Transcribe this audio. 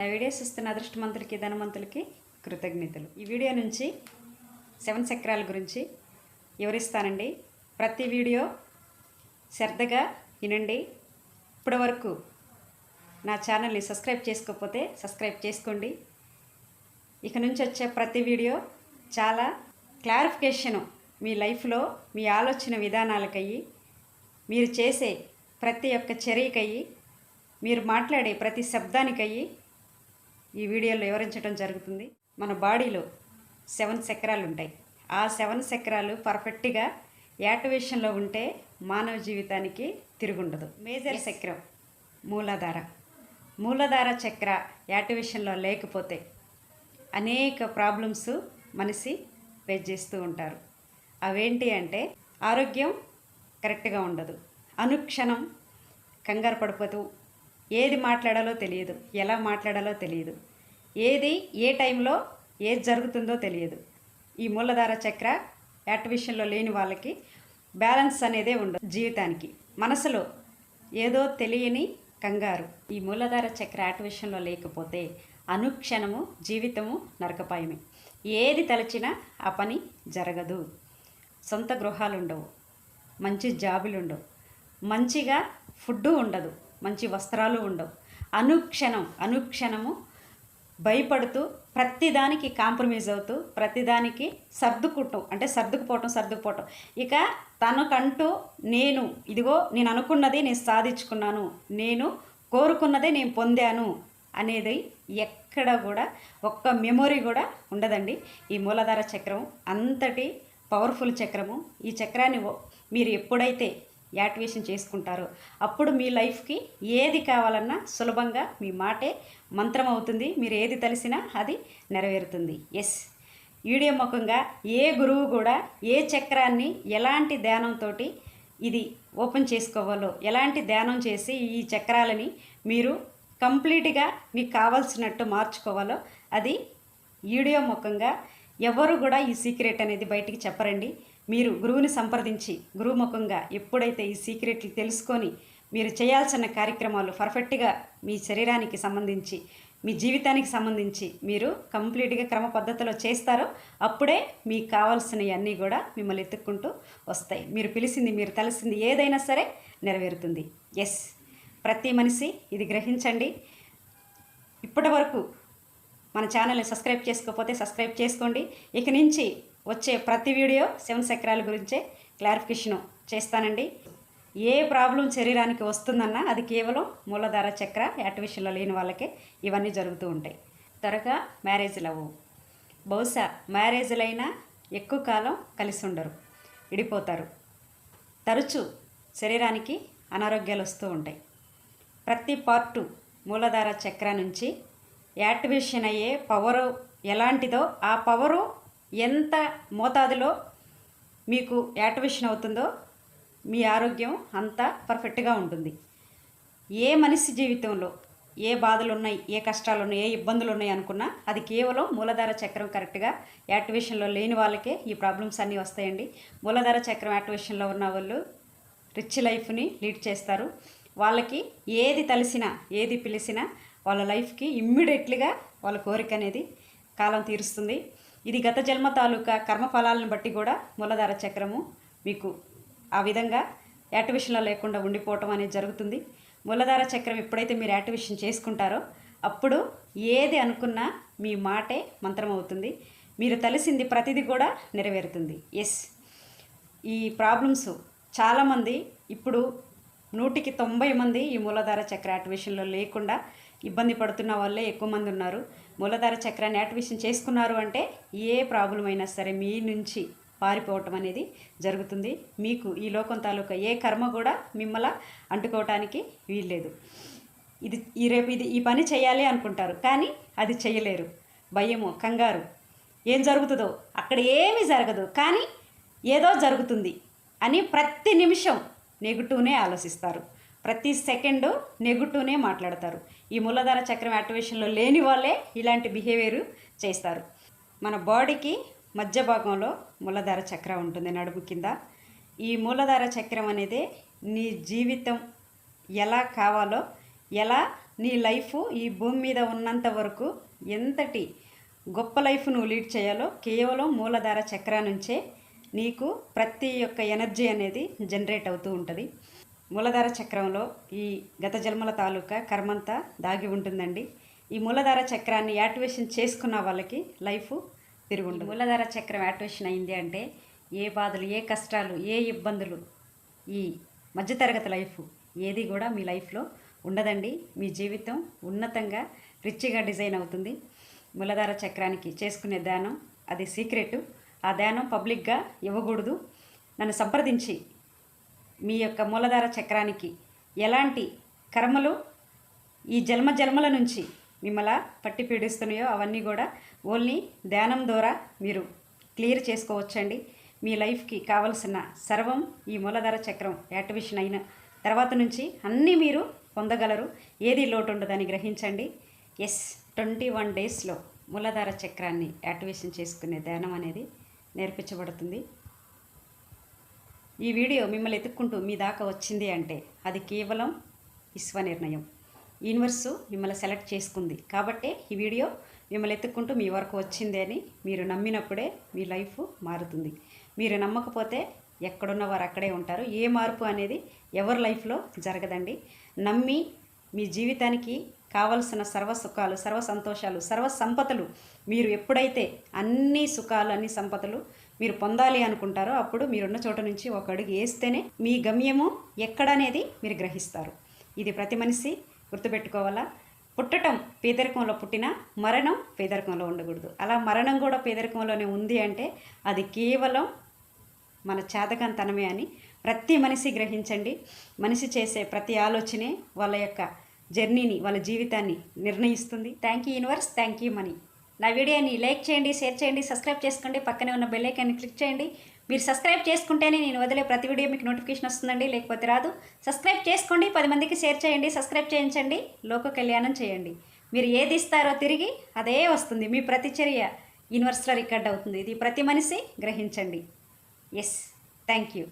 నా వీడియోస్ ఇస్తున్న అదృష్టమంతులకి ధనవంతులకి కృతజ్ఞతలు. ఈ వీడియో నుంచి సెవెన్ చక్రాల గురించి వివరిస్తానండి. ప్రతి వీడియో శ్రద్ధగా వినండి. ఇప్పటి వరకు నా ఛానల్ని సబ్స్క్రైబ్ చేసుకోకపోతే సబ్స్క్రైబ్ చేసుకోండి. ఇక నుంచి వచ్చే ప్రతి వీడియో చాలా క్లారిఫికేషను మీ లైఫ్లో మీ ఆలోచన విధానాలకయ్యి మీరు చేసే ప్రతి ఒక్క చర్యకయ్యి మీరు మాట్లాడే ప్రతి శబ్దానికయ్యి ఈ వీడియోలో వివరించడం జరుగుతుంది. మన బాడీలో సెవెన్ చక్రాలు ఉంటాయి. ఆ సెవెన్ చక్రాలు పర్ఫెక్ట్గా యాక్టివేషన్లో ఉంటే మానవ జీవితానికి తిరుగుండదు. మేజర్ చక్రం మూలాధార. మూలాధార చక్ర యాక్టివేషన్లో లేకపోతే అనేక ప్రాబ్లమ్స్ మనిషి ఫేస్ చేస్తూ ఉంటారు. అవేంటి అంటే ఆరోగ్యం కరెక్ట్గా ఉండదు. అనుక్షణం కంగారు పడిపోతూ ఏది మాట్లాడాలో తెలియదు ఎలా మాట్లాడాలో తెలియదు. ఏది ఏ టైంలో ఏది జరుగుతుందో తెలియదు. ఈ మూలధార చక్ర యాక్టివేషన్లో లేని వాళ్ళకి బ్యాలెన్స్ అనేదే ఉండదు జీవితానికి. మనసులో ఏదో తెలియని కంగారు. ఈ మూలధార చక్ర యాక్టివేషన్లో లేకపోతే అనుక్షణము జీవితము నరకపాయమే. ఏది తలచినా ఆ పని జరగదు. సొంత గృహాలు ఉండవు మంచి జాబులు ఉండవు మంచిగా ఫుడ్ ఉండదు. మంచి వస్త్రాలు ఉండవు. అనుక్షణం అనుక్షణము భయపడుతూ ప్రతిదానికి కాంప్రమైజ్ అవుతూ ప్రతిదానికి సర్దుకుంటాం. అంటే సర్దుకుపోవటం సర్దుకుపోవటం. ఇక తనకంటూ నేను ఇదిగో నేను అనుకున్నది నేను సాధించుకున్నాను నేను కోరుకున్నదే నేను పొందాను అనేది ఎక్కడ కూడా ఒక్క మెమొరీ కూడా ఉండదండి. ఈ మూలాధార చక్రం అంతటి పవర్ఫుల్ చక్రము. ఈ చక్రాన్ని మీరు ఎప్పుడైతే యాక్టివేషన్ చేసుకుంటారు. అప్పుడు మీ లైఫ్కి ఏది కావాలన్నా సులభంగా మీ మాటే మంత్రం అవుతుంది మీరు ఏది తెలిసినా అది నెరవేరుతుంది. ఎస్ వీడియో ముఖంగా ఏ గురువు కూడా ఏ చక్రాన్ని ఎలాంటి ధ్యానంతో ఇది ఓపెన్ చేసుకోవాలో ఎలాంటి ధ్యానం చేసి ఈ చక్రాలని మీరు కంప్లీట్గా మీకు కావాల్సినట్టు మార్చుకోవాలో అది వీడియో ముఖంగా ఎవరు కూడా ఈ సీక్రెట్ అనేది బయటికి చెప్పరండి. మీరు గురువుని సంప్రదించి గురుముఖంగా ఎప్పుడైతే ఈ సీక్రెట్లు తెలుసుకొని మీరు చేయాల్సిన కార్యక్రమాలు పర్ఫెక్ట్గా మీ శరీరానికి సంబంధించి మీ జీవితానికి సంబంధించి మీరు కంప్లీట్గా క్రమ పద్ధతిలో చేస్తారో అప్పుడే మీకు కావాల్సినవి అన్నీ కూడా మిమ్మల్ని ఎత్తుక్కుంటూ వస్తాయి. మీరు పిలిచింది మీరు తలసింది ఏదైనా సరే నెరవేరుతుంది. ఎస్ ప్రతి మనిషి ఇది గ్రహించండి. ఇప్పటి వరకు మన ఛానల్ని సబ్స్క్రైబ్ చేసుకోకపోతే సబ్స్క్రైబ్ చేసుకోండి. ఇక నుంచి వచ్చే ప్రతి వీడియో సెవెన్ చక్రాల గురించే క్లారిఫికేషన్ చేస్తానండి. ఏ ప్రాబ్లం శరీరానికి వస్తుందన్నా అది కేవలం మూలధార చక్ర యాక్టివేషన్లో లేని వాళ్ళకే ఇవన్నీ జరుగుతూ ఉంటాయి. త్వరగా మ్యారేజ్లు అవ్వు బహుశా మ్యారేజ్లైనా ఎక్కువ కాలం కలిసి ఉండరు విడిపోతారు. తరచూ శరీరానికి అనారోగ్యాలు వస్తూ ఉంటాయి. ప్రతి పార్టు మూలధార చక్ర నుంచి యాక్టివేషన్ అయ్యే పవరు ఎలాంటిదో ఆ పవరు ఎంత మోతాదులో మీకు యాక్టివేషన్ అవుతుందో మీ ఆరోగ్యం అంత పర్ఫెక్ట్గా ఉంటుంది. ఏ మనిషి జీవితంలో ఏ బాధలు ఉన్నాయి ఏ కష్టాలు ఉన్నాయి ఏ ఇబ్బందులు ఉన్నాయి అనుకున్నా అది కేవలం మూలధార చక్రం కరెక్ట్గా యాక్టివేషన్లో లేని వాళ్ళకే ఈ ప్రాబ్లమ్స్ అన్నీ వస్తాయండి. మూలధార చక్రం యాక్టివేషన్లో ఉన్న వాళ్ళు రిచ్ లైఫ్ని లీడ్ చేస్తారు. వాళ్ళకి ఏది తలిసినా ఏది పిలిచినా వాళ్ళ లైఫ్కి ఇమ్మీడియట్లీగా వాళ్ళ కోరిక అనేది కాలం తీరుస్తుంది. ఇది గత జన్మ తాలూకా కర్మఫలాలను బట్టి కూడా మూలధార చక్రము మీకు ఆ విధంగా యాక్టివేషన్లో లేకుండా ఉండిపోవటం అనేది జరుగుతుంది. మూలధార చక్రం ఎప్పుడైతే మీరు యాక్టివేషన్ చేసుకుంటారో అప్పుడు ఏది అనుకున్నా మీ మాటే మంత్రం అవుతుంది. మీరు తలిసింది ప్రతిదీ కూడా నెరవేరుతుంది. ఎస్ ఈ ప్రాబ్లమ్స్ చాలామంది ఇప్పుడు నూటికి తొంభై మంది ఈ మూలధార చక్ర యాక్టివేషన్లో లేకుండా ఇబ్బంది పడుతున్న వాళ్ళే ఎక్కువ మంది ఉన్నారు. మూలధార చక్రాన్ని యాక్టివేషన్ చేసుకున్నారు అంటే ఏ ప్రాబ్లం అయినా సరే మీ నుంచి పారిపోవటం అనేది జరుగుతుంది. మీకు ఈ లోకం తాలూకా ఏ కర్మ కూడా మిమ్మల్ని అంటుకోవటానికి వీల్లేదు. ఇది ఈ రేపు ఇది ఈ పని చేయాలి అనుకుంటారు కానీ అది చేయలేరు. భయము కంగారు ఏం జరుగుతుందో అక్కడ ఏమీ జరగదు కానీ ఏదో జరుగుతుంది అని ప్రతి నిమిషం నెగిటివ్నే ఆలోచిస్తారు. ప్రతి సెకండ్ నెగిటివ్నే మాట్లాడతారు. ఈ మూలధార చక్రం యాక్టివేషన్లో లేని వాళ్ళే ఇలాంటి బిహేవియర్ చేస్తారు. మన బాడీకి మధ్య భాగంలో మూలధార చక్రం ఉంటుంది నడుము కింద. ఈ మూలధార చక్రం అనేది నీ జీవితం ఎలా కావాలో ఎలా నీ లైఫ్ ఈ భూమి మీద ఉన్నంత వరకు ఎంతటి గొప్ప లైఫ్ నువ్వు లీడ్ చేయాలో కేవలం మూలధార చక్ర నుంచే నీకు ప్రతి ఒక్క ఎనర్జీ అనేది జనరేట్ అవుతూ ఉంటుంది. మూలధార చక్రంలో ఈ గత జన్మల తాలూకా కర్మంతా దాగి ఉంటుందండి. ఈ మూలధార చక్రాన్ని యాక్టివేషన్ చేసుకున్న వాళ్ళకి లైఫ్ తిరుగుండు మూలధార చక్రం యాక్టివేషన్ అయింది అంటే ఏ బాధలు ఏ కష్టాలు ఏ ఇబ్బందులు ఈ మధ్యతరగతి లైఫ్ ఏది కూడా మీ లైఫ్లో ఉండదండి. మీ జీవితం ఉన్నతంగా రిచ్గా డిజైన్ అవుతుంది. మూలధార చక్రానికి చేసుకునే దానం అది సీక్రెట్. ఆ ధ్యానం పబ్లిక్గా ఇవ్వకూడదు. నన్ను సంప్రదించి మీ యొక్క మూలధార చక్రానికి ఎలాంటి కర్మలు ఈ జన్మ జన్మల నుంచి మిమ్మల్ని పట్టి పీడిస్తున్నాయో అవన్నీ కూడా ఓన్లీ ధ్యానం ద్వారా మీరు క్లియర్ చేసుకోవచ్చండి. మీ లైఫ్కి కావలసిన సర్వం ఈ మూలధార చక్రం యాక్టివేషన్ అయిన తర్వాత నుంచి అన్నీ మీరు పొందగలరు. ఏది లోటు ఉండదని గ్రహించండి. ఎస్ ట్వంటీ వన్ డేస్లో మూలధార చక్రాన్ని యాక్టివేషన్ చేసుకునే ధ్యానం అనేది నేర్పించబడుతుంది. ఈ వీడియో మిమ్మల్ని ఎత్తుక్కుంటూ మీ దాకా వచ్చింది అంటే అది కేవలం విశ్వ నిర్ణయం యూనివర్సు మిమ్మల్ని సెలెక్ట్ చేసుకుంది. కాబట్టే ఈ వీడియో మిమ్మల్ని ఎత్తుక్కుంటూ మీ వరకు వచ్చింది అని మీరు నమ్మినప్పుడే మీ లైఫ్ మారుతుంది. మీరు నమ్మకపోతే ఎక్కడున్న వారు అక్కడే ఉంటారు. ఏ మార్పు అనేది ఎవరి లైఫ్లో జరగదండి. నమ్మి మీ జీవితానికి కావలసిన సర్వ సుఖాలు సర్వ సంతోషాలు సర్వ సంపదలు మీరు ఎప్పుడైతే అన్ని సుఖాలు అన్ని సంపదలు మీరు పొందాలి అనుకుంటారో అప్పుడు మీరున్న చోట నుంచి ఒక అడుగు వేస్తేనే మీ గమ్యము ఎక్కడనేది మీరు గ్రహిస్తారు. ఇది ప్రతి మనిషి గుర్తుపెట్టుకోవాలా? పుట్టటం పేదరికంలో పుట్టిన మరణం పేదరికంలో ఉండకూడదు. అలా మరణం కూడా పేదరికంలోనే ఉంది అంటే అది కేవలం మన చేతకంతనమే అని ప్రతి మనిషి గ్రహించండి. మనిషి చేసే ప్రతి ఆలోచనే వాళ్ళ యొక్క జర్నీని వాళ్ళ జీవితాన్ని నిర్ణయిస్తుంది. Thank you universe thank you money నా వీడియోని లైక్ చేయండి షేర్ చేయండి సబ్స్క్రైబ్ చేసుకోండి. పక్కనే ఉన్న బెల్ ఐకాన్ని క్లిక్ చేయండి. మీరు సబ్స్క్రైబ్ చేసుకుంటేనే నేను వదిలే ప్రతి వీడియో మీకు నోటిఫికేషన్ వస్తుందండి. లేకపోతే రాదు. సబ్స్క్రైబ్ చేసుకోండి. పది మందికి షేర్ చేయండి. సబ్స్క్రైబ్ చేయించండి. లోక కళ్యాణం చేయండి. మీరు ఏది ఇస్తారో తిరిగి అదే వస్తుంది. మీ ప్రతిచర్య యూనివర్స్లో రికార్డ్ అవుతుంది. ఇది ప్రతి మనిషి గ్రహించండి. Yes thank you